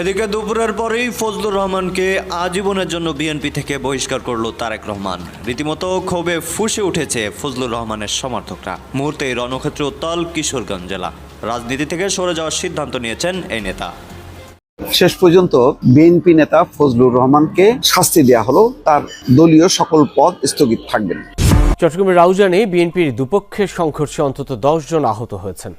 এদিকে দুপুরের পরেই ফজলুর রহমানকে আজীবনের জন্য বিএনপি থেকে বহিষ্কার করল তারেক রহমান। রীতিমতো ক্ষোভে ফুসে উঠেছে ফজলুর রহমানের সমর্থকরা। মুহূর্তে রণক্ষেত্র উত্তাল কিশোরগঞ্জ জেলা। রাজনীতি থেকে সরে যাওয়ার সিদ্ধান্ত নিয়েছেন এই নেতা। শেষ পর্যন্ত বিএনপি নেতা ফজলুর রহমানকে শাস্তি দেওয়া হলো তার দলীয় সকল পদ স্থগিত থাকবেন। চট্টগ্রামের রাউজানে বিএনপির দুপক্ষের সংঘর্ষে অন্তত দশ জন আহত হয়েছেন।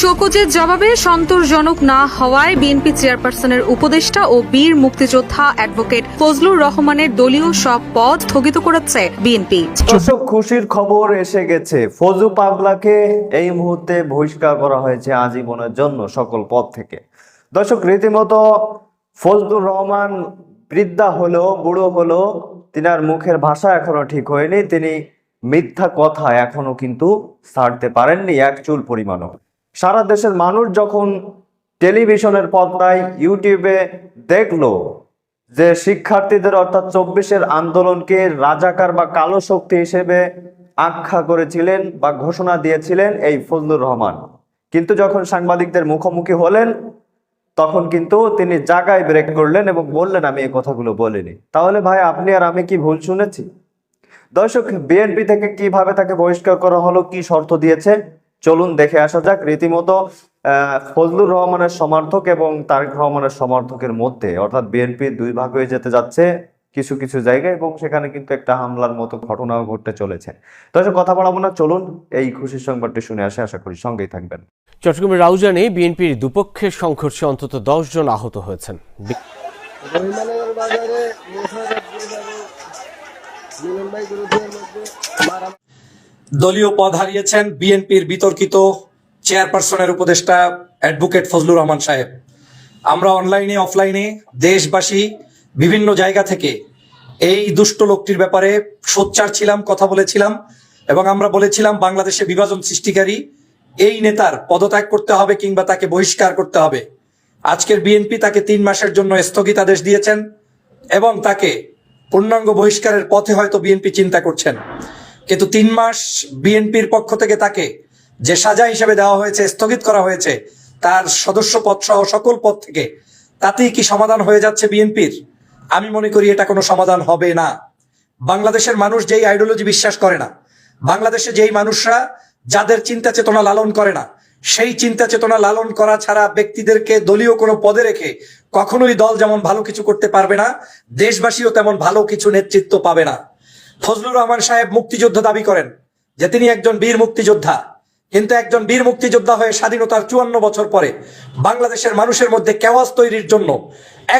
শোকজের জবাবে সন্তোষজনক না হওয়ায় বিএনপি চেয়ারপারসনের উপদেষ্টা ও বীর মুক্তিযোদ্ধা অ্যাডভোকেট ফজলুর রহমানের দলীয় সব পদ স্থগিত করেছে বিএনপি। খুশির খবর এসে গেছে। ফজু পাগলাকে এই মুহূর্তে বহিষ্কার করা হয়েছে আজীবনের জন্য সকল পদ থেকে। দর্শক, রীতিমতো ফজলুর রহমান বৃদ্ধা হলো বুড়ো হলো তিনার মুখের ভাষা এখনও ঠিক হয়নি। তিনি মিথ্যা কথা এখনও কিন্তু ছাড়তে পারেননি এক চুল পরিমাণও। সারা দেশের মানুষ যখন টেলিভিশনের পর্দায় ইউটিউবে দেখল যে শিক্ষার্থীদের অর্থাৎ চব্বিশের আন্দোলনকে রাজাকার বা কালো শক্তি হিসেবে আখ্যা করেছিলেন বা ঘোষণা দিয়েছিলেন এই ফজলুর রহমান। কিন্তু যখন সাংবাদিকদের মুখোমুখি হলেন, তখন কিন্তু তিনি জায়গায় ব্রেক করলেন এবং বললেন, আমি এই কথাগুলো বলিনি। তাহলে ভাই, আপনি আর আমি কি ভুল শুনেছি? দর্শক বিএনপি থেকে কীভাবে তাকে বহিষ্কার করা হলো কি শর্ত দিয়েছে? চলুন দেখে আসা যাক। রীতিমতো আহ, ফজলুর রহমানের সমর্থক এবং তারেক রহমানের সমর্থকের মধ্যে অর্থাৎ বিএনপি দুই ভাগ হয়ে যেতে যাচ্ছে কিছু কিছু জায়গায় এবং সেখানে কিন্তু একটা হামলার মতো ঘটনাও ঘটতে চলেছে। দর্শক কথা বাড়াবো না চলুন এই খুশির সংবাদটি শুনে আসে। আশা করি সঙ্গেই থাকবেন। চট্টগ্রামের রাউজানে বিএনপির দুপক্ষের সংঘর্ষে অন্তত দশ জন আহত হয়েছেন। দলীয় পদ হারিয়েছেন বিএনপির বিতর্কিত চেয়ারপারসনের উপদেষ্টা অ্যাডভোকেট ফজলুর রহমান সাহেব। আমরা অনলাইনে, অফলাইনে দেশবাসী বিভিন্ন জায়গা থেকে এই দুষ্ট লোকটির ব্যাপারে সোচ্চার ছিলাম, কথা বলেছিলাম এবং আমরা বলেছিলাম, বাংলাদেশে বিভাজন সৃষ্টিকারী এই নেতার পদত্যাগ করতে হবে কিংবা তাকে বহিষ্কার করতে হবে। আজকের বিএনপি তাকে তিন মাসের জন্য স্থগিতাদেশ দিয়েছেন এবং তাকে পূর্ণাঙ্গ বহিষ্কারের পথে হয়তো বিএনপি চিন্তা করছেন। কিন্তু তিন মাস বিএনপির পক্ষ থেকে তাকে যে সাজা হিসেবে দেওয়া হয়েছে, স্থগিত করা হয়েছে, তার সদস্য পদ সহ সকল পদ থেকে, তাতেই কি সমাধান হয়ে যাচ্ছে বিএনপির? আমি মনে করি এটা কোনো সমাধান হবে না। বাংলাদেশের মানুষ যেই আইডিওলজি বিশ্বাস করে না, বাংলাদেশে যেই মানুষরা যাদের চিন্তা চেতনা লালন করে না, সেই চিন্তা চেতনা লালন করা ছাড়া ব্যক্তিদেরকে দলীয় কোনো পদে রেখে কখনোই দল যেমন ভালো কিছু করতে পারবে না, দেশবাসীও তেমন ভালো কিছু নেতৃত্ব পাবে না। ফজলুর রহমান সাহেব মুক্তিযুদ্ধ দাবি করেন যে তিনি একজন বীর মুক্তিযোদ্ধা। কিন্তু একজন বীর মুক্তিযোদ্ধা হয়ে স্বাধীনতার চুয়ান্ন বছর পরে বাংলাদেশের মানুষের মধ্যে কেওয়াজ তৈরির জন্য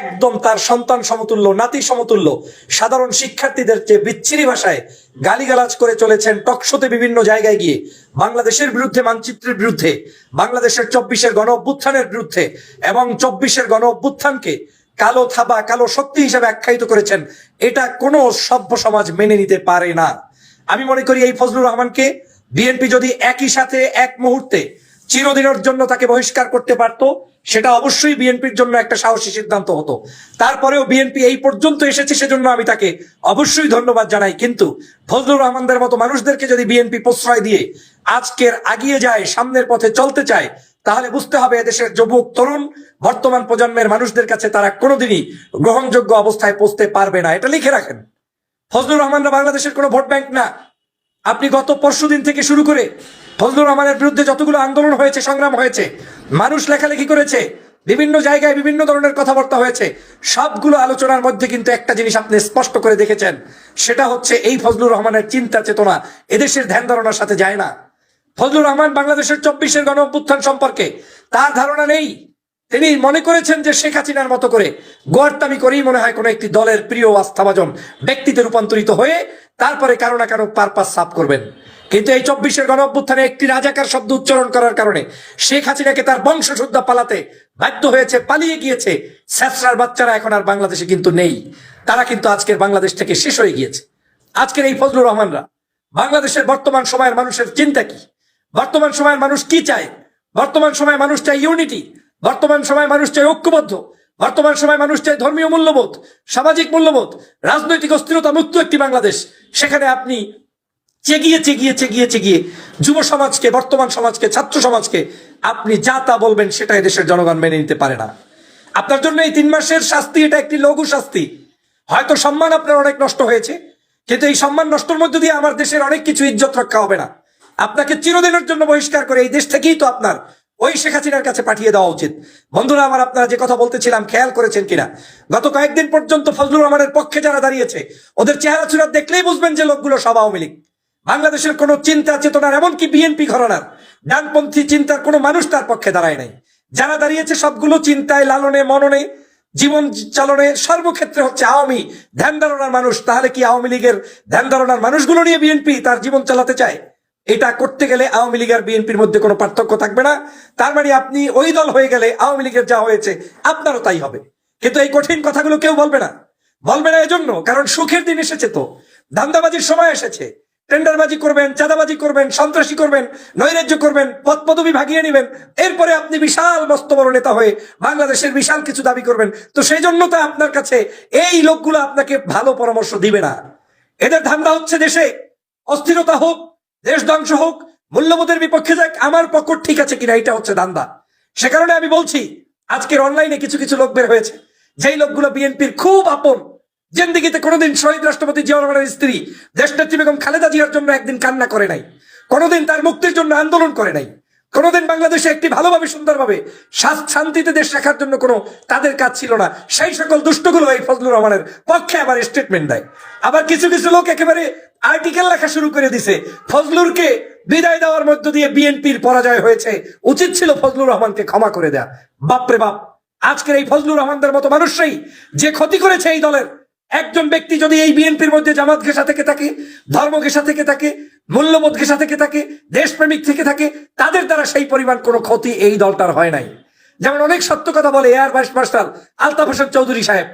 একদম তার সন্তান সমতুল্য, নাতি সমতুল্য, সাধারণ শিক্ষার্থীদের যে বিচ্ছিরি ভাষায় গালিগালাজ করে চলেছেন টকশোতে বিভিন্ন জায়গায় গিয়ে। বাংলাদেশের বিরুদ্ধে, মানচিত্রের বিরুদ্ধে, বাংলাদেশের চব্বিশের গণ অভ্যুত্থানের বিরুদ্ধে এবং চব্বিশের গণ অভ্যুত্থানকে কালো থাবা, কালো শক্তি হিসেবে আখ্যায়িত করেছেন, এটা কোনো সভ্য সমাজ মেনে নিতে পারে না। আমি মনে করি এই ফজলুর রহমানকে বিএনপি যদি একই সাথে এক মুহূর্তে চিরদিনের জন্য তাকে বহিষ্কার করতে পারত, সেটা অবশ্যই বিএনপির জন্য একটা সাহসী সিদ্ধান্ত হতো। তারপরেও বিএনপি এই পর্যন্ত এসেছে, সেজন্য আমি তাকে অবশ্যই ধন্যবাদ জানাই। কিন্তু ফজলুর রহমানদের মতো মানুষদেরকে যদি বিএনপি প্রশ্রয় দিয়ে আজকের আগিয়ে যায়, সামনের পথে চলতে চায়, তাহলে বুঝতে হবে এদেশের যুবক, তরুণ, বর্তমান প্রজন্মের মানুষদের কাছে তারা কোনোদিনই গ্রহণযোগ্য অবস্থায় পৌঁছতে পারবে না। এটা লিখে রাখেন। ফজলুর রহমানরা বাংলাদেশের কোনো ভোট ব্যাংক না। আপনি গত পরশু দিন থেকে শুরু করে ফজলুর রহমানের বিরুদ্ধে যতগুলো আন্দোলন হয়েছে, সংগ্রাম হয়েছে, মানুষ লেখালেখি করেছে, বিভিন্ন জায়গায় বিভিন্ন ধরনের কথাবার্তা হয়েছে, সবগুলো আলোচনার মধ্যে কিন্তু একটা জিনিস আপনি স্পষ্ট করে দেখেছেন, সেটা হচ্ছে এই ফজলুর রহমানের চিন্তা চেতনা এদেশের ধ্যান ধারণার সাথে যায় না। ফজলুর রহমান বাংলাদেশের চব্বিশের গণ সম্পর্কে তার ধারণা নেই। তিনি মনে করেছেন যে শেখ হাসিনার মতো করে গোয়ার্তামি করেই মনে হয় কোনো একটি দলের প্রিয় আস্থাভাজন ব্যক্তিতে রূপান্তরিত হয়ে তারপরে কারও না কারও পারপাস সাফ করবেন। কিন্তু এই চব্বিশের গণ অভ্যুত্থানে একটি রাজাকার শব্দ উচ্চারণ করার কারণে শেখ হাসিনাকে তার বংশশুদ্ধা পালাতে বাধ্য হয়েছে, পালিয়ে গিয়েছে। স্যাসরার বাচ্চারা এখন আর বাংলাদেশে কিন্তু নেই। তারা কিন্তু আজকের বাংলাদেশ থেকে শেষ হয়ে গিয়েছে। আজকের এই ফজলুর রহমানরা, বাংলাদেশের বর্তমান সময়ের মানুষের চিন্তা কি? বর্তমান সময়ের মানুষ কি চায়? বর্তমান সময় মানুষ চায় ইউনিটি বর্তমান সময় মানুষ চায় ঐক্যবদ্ধ। বর্তমান সময় মানুষ চাই ধর্মীয় মূল্যবোধ, সামাজিক মূল্যবোধ, রাজনৈতিক অস্থিরতা মুক্ত একটি বাংলাদেশ। সেখানে আপনি চেগিয়ে চেগিয়ে চেগিয়ে চেগিয়ে যুব সমাজকে, বর্তমান সমাজকে, ছাত্র সমাজকে আপনি যা তা বলবেন সেটা দেশের জনগণ মেনে নিতে পারে না। আপনার জন্য এই তিন মাসের শাস্তি, এটা একটি লঘু শাস্তি। হয়তো সম্মান আপনার অনেক নষ্ট হয়েছে, কিন্তু এই সম্মান নষ্টর মধ্য দিয়ে আমার দেশের অনেক কিছু ইজ্জত রক্ষা হবে না। আপনাকে চিরদিনের জন্য বহিষ্কার করে এই দেশ থেকেই তো আপনার ওই শেখ হাসিনার কাছে পাঠিয়ে দেওয়া উচিত। বন্ধুরা, আমার আপনারা যে কথা বলতেছিলাম, খেয়াল করেছেন কিনা? গত কয়েকদিন পর্যন্ত ফজলুর রহমানের পক্ষে যারা দাঁড়িয়েছে, ওদের চেহারা চুরা দেখলেই বুঝবেন যে লোকগুলো সব আওয়ামী লীগ। বাংলাদেশের কোনো চিন্তা চেতনার, এমনকি বিএনপি ঘরানার, ডানপন্থী চিন্তার কোনো মানুষ তার পক্ষে দাঁড়ায় নাই। যারা দাঁড়িয়েছে, সবগুলো চিন্তায় লালনে, মননে, জীবন চালনে সর্বক্ষেত্রে হচ্ছে আওয়ামী ধ্যান ধারণার মানুষ। তাহলে কি আওয়ামী লীগের ধ্যান ধারণার মানুষগুলো নিয়ে বিএনপি তার জীবন চালাতে চায়? এটা করতে গেলে আওয়ামী লীগ আর বিএনপির মধ্যে কোনো পার্থক্য থাকবে না। তার মানে আপনি ওই দল হয়ে গেলে আওয়ামী লীগের যা হয়েছে, আপনারও তাই হবে। কিন্তু এই কঠিন কথাগুলো কেউ বলবে না। বলবে না এজন্য, কারণ সুখের দিন এসেছে তো। ধান্দাবাজির সময় এসেছে। টেন্ডারবাজি করবেন, চাঁদাবাজি করবেন, সন্ত্রাসী করবেন, নৈরাজ্য করবেন পদ পদবি ভাগিয়ে নেবেন। এরপরে আপনি বিশাল মস্ত বড় নেতা হয়ে বাংলাদেশের বিশাল কিছু দাবি করবেন। তো সেই জন্য তো আপনার কাছে এই লোকগুলো আপনাকে ভালো পরামর্শ দিবে না। এদের ধান্দা হচ্ছে দেশে। অস্থিরতা হোক দেশ ধ্বংস হোক, মূল্যবোধের বিপক্ষে যাক, আমার পক্ষ ঠিক আছে কিনা, এটা হচ্ছে দান্দা। সে কারণে আমি বলছি, আজকের অনলাইনে কিছু কিছু লোক বের হয়েছে। যেই লোকগুলো বিএনপির খুব আপন, জেন্দিগিতে কোনোদিন শহীদ রাষ্ট্রপতি জিয়া রহমানের স্ত্রী দেশনেত্রী বেগম খালেদা জিয়ার জন্য একদিন কান্না করে নাই। কোনোদিন তার মুক্তির জন্য আন্দোলন করে নাই। কোনোদিন বাংলাদেশে একটি ভালোভাবে, সুন্দরভাবে শান্তিতে দেশ রাখার জন্য কোনো তাদের কাজ ছিল না। সেই সকল দুষ্টগুলো এই ফজলুর রহমানের পক্ষে আবার স্টেটমেন্ট দেয়। আবার কিছু কিছু লোক একেবারে আর্টিকেল লেখা শুরু করে দিছে। ফজলুরকে বিদায় দেওয়ার মধ্য দিয়ে বিএনপির পরাজয় হয়েছে। উচিত ছিল ফজলুর রহমানকে ক্ষমা করে দেয়া। বাপরে বাপ, আজকের এই ফজলুর রহমানদের মতো মানুষরাই যে ক্ষতি করেছে এই দলের, একজন ব্যক্তি যদি এই বিএনপির মধ্যে জামাত ঘেঁষা থেকে থাকে, ধর্ম ঘেঁষা থেকে থাকে মূল্যবোধ ঘেঁষা থেকে থাকে, দেশপ্রেমিক থেকে থাকে, তাদের দ্বারা সেই পরিমাণ কোনো ক্ষতি এই দলটার হয় নাই। যেমন অনেক সত্য কথা বলে air vice marshal Altaf Hossain Chowdhury Saheb.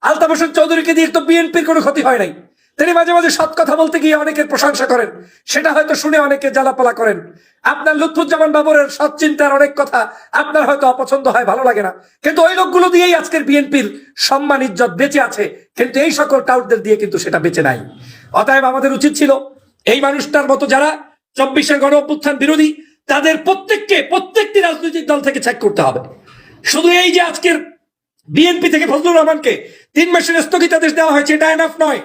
Altaf Hossain চৌধুরীকে দিয়ে তো বিএনপির কোনো ক্ষতি হয় নাই। তিনি মাঝে মাঝে সৎ কথা বলতে গিয়ে অনেকের প্রশংসা করেন। সেটা হয়তো শুনে অনেকে জ্বালাপালা করেন। আপনার লুৎফুজ্জামান বাবরের সৎ চিন্তার অনেক কথা আপনার হয়তো অপছন্দ হয়, ভালো লাগে না। কিন্তু ওই লোকগুলো দিয়েই আজকের বিএনপির সম্মান, ইজ্জত বেঁচে আছে। কিন্তু এই সকল টাউটদের দিয়ে কিন্তু সেটা বেঁচে নাই। অতএব আমাদের উচিত ছিল এই মানুষটার মতো যারা চব্বিশের গণ অভ্যুত্থান বিরোধী, তাদের প্রত্যেককে প্রত্যেকটি রাজনৈতিক দল থেকে চেক করতে হবে। শুধু এই যে আজকের বিএনপি থেকে ফজলুর রহমানকে তিন মাসের স্থগিতাদেশ দেওয়া হয়েছে, এটা এনাফ নয়।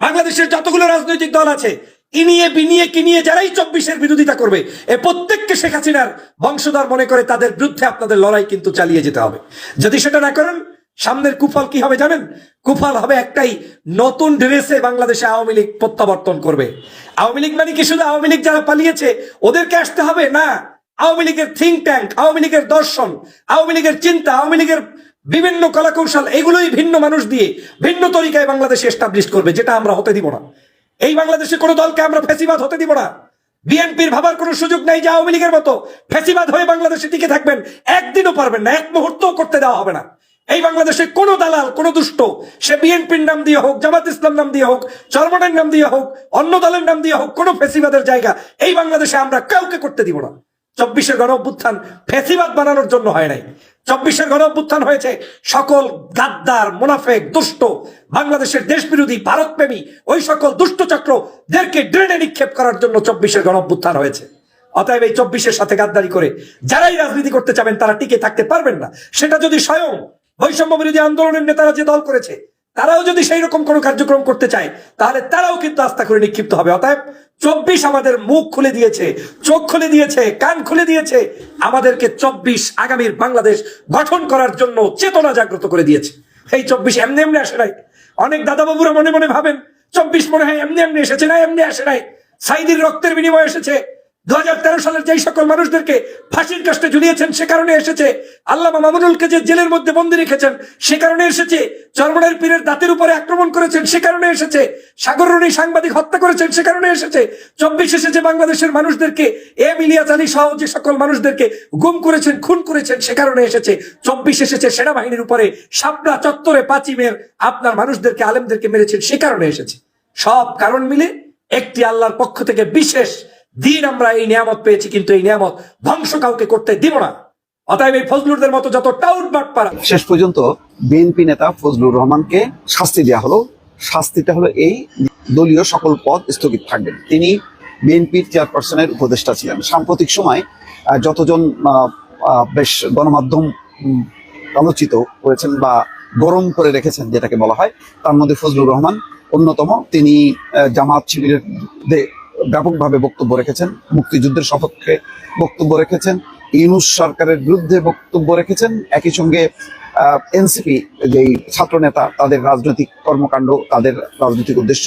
বাংলাদেশের যতগুলো রাজনৈতিক দল আছে, ইনিয়ে বিনিয়ে কিনিয়ে যারাই চব্বিশের বিরোধিতা করবে, এ প্রত্যেককে শেখ হাসিনার বংশধর মনে করে তাদের বিরুদ্ধে আপনাদের লড়াই কিন্তু চালিয়ে যেতে হবে। যদি সেটা না করেন সামনের কুফল কি হবে জানেন? কুফল হবে একটাই, নতুন ড্রেসে বাংলাদেশে আওয়ামী লীগ প্রত্যাবর্তন করবে। আওয়ামী লীগ মানে কি? শুধু আওয়ামী লীগ যারা পালিয়েছে, ওদেরকে আসতে হবে? না। আওয়ামী লীগের থিঙ্ক ট্যাঙ্ক আওয়ামী লীগের দর্শন, আওয়ামী লীগের চিন্তা, আওয়ামী লীগের বিভিন্ন কলাকৌশল, এগুলোই ভিন্ন মানুষ দিয়ে ভিন্ন তরিকায় বাংলাদেশে এস্টাবলিশ করবে, যেটা আমরা হতে দিব না। এই বাংলাদেশে কোনো দলকে আমরা ফেসিবাদ হতে দিব না। বিএনপির ভাবার কোনো সুযোগ নাই যে আওয়ামী লীগের মতো ফেসিবাদ হয়ে বাংলাদেশে টিকে থাকবেন। একদিনও পারবেন না, এক মুহূর্তও করতে দেওয়া হবে না। এই বাংলাদেশে কোনো দালাল, কোনো দুষ্ট, সে বিএনপির নাম দিয়ে হোক, জামাত ইসলাম নাম দিয়ে হোক চরমনের নাম দিয়ে হোক, অন্য দলের নাম দিয়ে হোক, কোনো ফেসিবাদের জায়গা, এই বাংলাদেশে আমরা কাউকে করতে দিব না। চব্বিশের গণ অভ্যুত্থান ফেসিবাদ বানানোর জন্য হয় নাই। চব্বিশের গণ অভ্যুত্থান হয়েছে সকল গাদ্দার, মুনাফেক, দুষ্ট, বাংলাদেশের দেশ বিরোধী ভারতপ্রেমী, ওই সকল দুষ্ট চক্রদেরকে ড্রেনে নিক্ষেপ করার জন্য চব্বিশের গণ অভ্যুত্থান হয়েছে। অতএব এই চব্বিশের সাথে গাদ্দারি করে, যারাই রাজনীতি করতে চাবেন, তারা টিকে থাকতে পারবেন না। সেটা যদি স্বয়ং বৈষম্য বিরোধী আন্দোলনের নেতারা যে দল করেছে, তারাও যদি সেই রকম কোনো কার্যক্রম করতে চায়, তাহলে তারাও কিন্তু আস্থা করে নিক্ষিপ্ত হবে। অতএব চব্বিশ আমাদের মুখ খুলে দিয়েছে, চোখ খুলে দিয়েছে, কান খুলে দিয়েছে। আমাদেরকে চব্বিশ আগামীর বাংলাদেশ গঠন করার জন্য চেতনা জাগ্রত করে দিয়েছে। এই চব্বিশ এমনি এমনি আসে নাই। অনেক দাদাবাবুরা মনে মনে ভাবেন, চব্বিশ মনে হয় এমনি এমনি এসেছে না, এমনি আসে নাই। সাইদির রক্তের বিনিময়ে এসেছে। দু হাজার তেরো সালের যেই সকল মানুষদেরকে ফাঁসির কাষ্টে ঝুলিয়েছেন, সে কারণে এসেছে আল্লামা মামুনুলকে যে জেলের মধ্যে বন্দি রেখেছেন, সে কারণে এসেছে চরমনের পীরের দাঁতের উপরে আক্রমণ করেছেন, সে কারণে এসেছে সাগররণী সাংবাদিক হত্যা করেছেন, সে কারণে এসেছে চব্বিশ এসেছে বাংলাদেশের মানুষদেরকে এম ইলিয়াস আলী সহ যে সকল মানুষদেরকে গুম করেছেন, খুন করেছেন, সে কারণে এসেছে চব্বিশ এসেছে সেনাবাহিনীর উপরে শাপলা চত্বরে পাঁচিমের আপনার মানুষদেরকে, আলেমদেরকে মেরেছেন, সে কারণে এসেছে। সব কারণ মিলে একটি আল্লাহর পক্ষ থেকে বিশেষ দিন আমরা এই নিয়ামত পেয়েছি, কিন্তু এই নিয়ামত ধ্বংস কাউকে করতে দিব না। অতএব এই ফজলুরদের মতো যত টাউট বাট পারা শেষ পর্যন্ত বিএনপি নেতা ফজলুর রহমানকে শাস্তি দেওয়া হলো। শাস্তিটা হলো এই দলীয় সকল পদ স্থগিত থাকবেন তিনি বিএনপির চেয়ারপারসনের উপদেষ্টা ছিলেন। সাম্প্রতিক সময় যতজন বেশ গণমাধ্যম আলোচিত করেছেন বা গরম করে রেখেছেন, যেটাকে বলা হয়, তার মধ্যে ফজলুর রহমান অন্যতম। তিনি জামাত শিবিরের ব্যাপকভাবে বক্তব্য রেখেছেন, মুক্তিযুদ্ধের সপক্ষে বক্তব্য রেখেছেন, ইউনুস সরকারের বিরুদ্ধে বক্তব্য রেখেছেন, একই সঙ্গে এনসিপি যেই ছাত্র নেতা তাদের রাজনৈতিক কর্মকাণ্ড, তাদের রাজনৈতিক উদ্দেশ্য,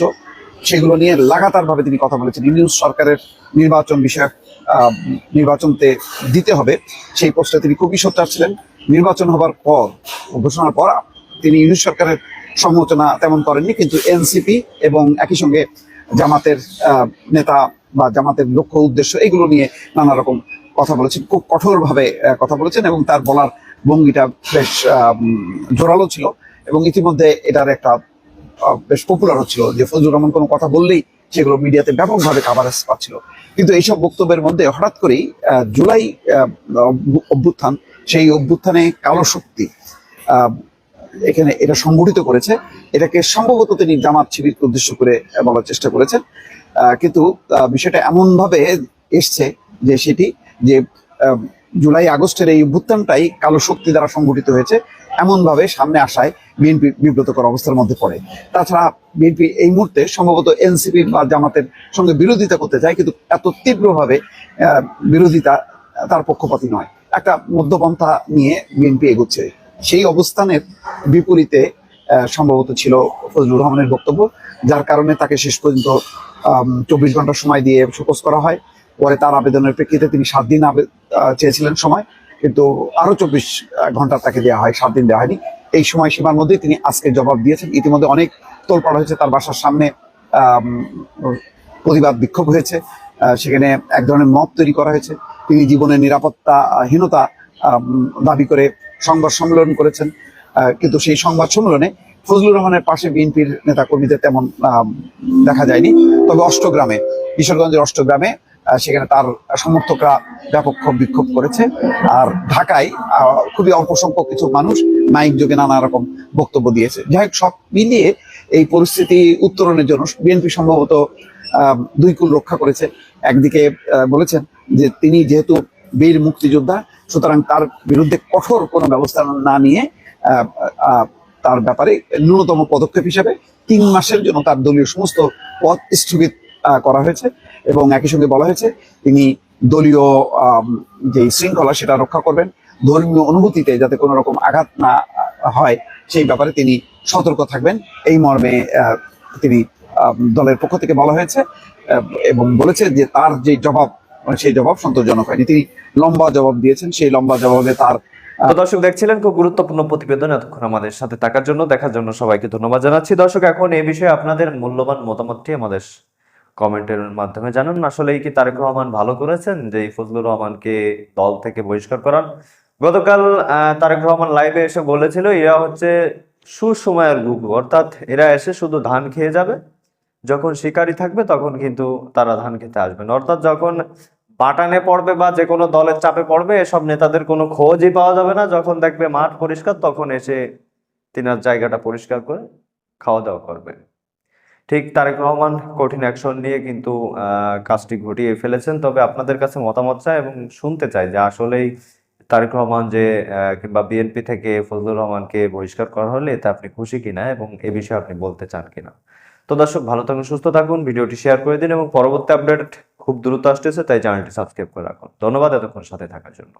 সেগুলো নিয়ে লাগাতার ভাবে তিনি কথা বলেছেন। ইউনুস সরকারের নির্বাচন বিষয়ক নির্বাচনতে দিতে হবে, সেই পোস্টে তিনি খুবই সোচ্চার ছিলেন। নির্বাচন হবার পর, ঘোষণার পর তিনি ইউনুস সরকারের সমালোচনা তেমন করেননি, কিন্তু এনসিপি এবং একই সঙ্গে জামাতের নেতা বা জামাতের লক্ষ্য উদ্দেশ্য এগুলো নিয়ে নানা রকম কথা বলেছেন, খুব কঠোরভাবে কথা বলেছেন এবং তার বলার ভঙ্গিটা বেশ জোরালো ছিল এবং ইতিমধ্যে এটার একটা বেশ পপুলার হচ্ছিল যে ফজলুর রহমান কোনো কথা বললেই সেগুলো মিডিয়াতে ব্যাপকভাবে কাভারেজ পাচ্ছিল। কিন্তু এইসব বক্তব্যের মধ্যে হঠাৎ করেই জুলাই অভ্যুত্থান, সেই অভ্যুত্থানে কালো শক্তি এখানে এটা সংগঠিত করেছে। এটাকে সম্ভবত তিনি জামাত শিবিরকে উদ্দেশ্য করে বলার চেষ্টা করেছেন। কিন্তু বিষয়টা এমন ভাবে এসছে যে সেটি যে জুলাই আগস্টের এই অভ্যুত্থানটাই কালো শক্তি দ্বারা সংগঠিত হয়েছে এমন ভাবে সামনে আসায় বিএনপি বিব্রতকর অবস্থার মধ্যে পড়ে। তাছাড়া বিএনপি এই মুহূর্তে সম্ভবত এনসিপি বা জামাতের সঙ্গে বিরোধিতা করতে চায়, কিন্তু এত তীব্রভাবে বিরোধিতা তার পক্ষপাতী নয়। একটা মধ্যপন্থা নিয়ে বিএনপি এগোচ্ছে। সেই অবস্থানের বিপরীতে সম্ভবত ছিল ফজলুর রহমানের বক্তব্য, যার কারণে তাকে শেষ পর্যন্ত চব্বিশ ঘণ্টা সময় দিয়ে শোকজ করা হয়। পরে তার আবেদনের প্রেক্ষিতে তিনি সাত দিন চেয়েছিলেন সময়, কিন্তু আরও চব্বিশ ঘণ্টা তাকে দেওয়া হয়, সাত দিন দেওয়া হয়নি। এই সময় সীমার মধ্যে তিনি আজকে জবাব দিয়েছেন। ইতিমধ্যে অনেক তোলপাড় হয়েছে তার বাসার সামনে প্রতিবাদ বিক্ষোভ হয়েছে। সেখানে এক ধরনের মত তৈরি করা হয়েছে। তিনি জীবনের নিরাপত্তাহীনতা দাবি করে সংবাদ সম্মেলন করেছেন। কিন্তু সেই সংবাদ সম্মেলনে ফজলুর রহমানের পাশে বিএনপির নেতা কর্মীদের তেমন দেখা যায়নি। তবে অষ্টগ্রামে, কিশোরগঞ্জের অষ্টগ্রামে সেখানে তার সমর্থকরা ব্যাপক বিক্ষোভ করেছে। আর ঢাকায় খুবই অল্প সংখ্যক কিছু মানুষ মাইক যোগে নানা রকম বক্তব্য দিয়েছে। যাই হোক, সব মিলিয়ে এই পরিস্থিতি উত্তরণের জন্য বিএনপি সম্ভবত দুই কুল রক্ষা করেছে। একদিকে বলেছেন যে তিনি যেহেতু বীর মুক্তিযোদ্ধা সুতরাং তার বিরুদ্ধে কঠোর কোনো ব্যবস্থা না নিয়ে তার ব্যাপারে ন্যূনতম পদক্ষেপ হিসেবে তিন মাসের জন্য তার দলীয় সমস্ত পদ স্থগিত করা হয়েছে এবং একই সঙ্গে বলা হয়েছে তিনি দলীয় যে শৃঙ্খলা সেটা রক্ষা করবেন। ধর্মীয় অনুভূতিতে যাতে কোনো রকম আঘাত না হয়, সেই ব্যাপারে তিনি সতর্ক থাকবেন। এই মর্মে তিনি দলের পক্ষ থেকে বলা হয়েছে এবং বলেছে যে তার যে জবাব, সেই জবাব সন্তোষজনক হয়নি। তিনি লম্বা জবাব দিয়েছেন, সেই লম্বা জবাবে তার দর্শক দেখছিলেন খুব গুরুত্বপূর্ণ প্রতিবেদন এতক্ষণ আমাদের সাথে থাকার জন্য। দেখার জন্য সবাইকে ধন্যবাদ জানাচ্ছি। দর্শক, এখন এই বিষয়ে আপনাদের মূল্যবান মতামতটি আমাদের কমেন্টের মাধ্যমে জানান। আসলেই কি তারেক রহমান ভালো করেছেন যে ফজলুর রহমানকে দল থেকে বহিষ্কার করান গতকাল তারেক রহমান লাইভে এসে বলেছিল, এরা হচ্ছে সুসময়ের গুগু অর্থাৎ এরা এসে শুধু ধান খেয়ে যাবে। যখন শিকারি থাকবে, তখন কিন্তু তারা ধান খেতে আসবেন অর্থাৎ যখন বাটানে পড়বে বা যে কোনো দলের চাপে পড়বে, এসব নেতাদের কোনো খোঁজই পাওয়া যাবে না। যখন দেখবে মাঠ পরিষ্কার, তখন এসে তিনার জায়গাটা পরিষ্কার করে খাওয়া দাওয়া করবে। ঠিক তারেক রহমান কঠিন অ্যাকশন নিয়ে কিন্তু কাজটি ঘটিয়ে ফেলেছেন। তবে আপনাদের কাছে মতামত চাই এবং শুনতে চাই যে আসলেই তারেক রহমান যে কিংবা বিএনপি থেকে ফজলুর রহমানকে বহিষ্কার করা হলে এতে আপনি খুশি কিনা এবং এ বিষয়ে আপনি বলতে চান কিনা। তো দর্শক, ভালো থাকুন, সুস্থ থাকুন, ভিডিওটি শেয়ার করে দিন এবং পরবর্তী আপডেট খুব দ্রুত আসতেছে, তাই চ্যানেলটি সাবস্ক্রাইব করে রাখুন। ধন্যবাদ এতক্ষণ সাথে থাকার জন্য।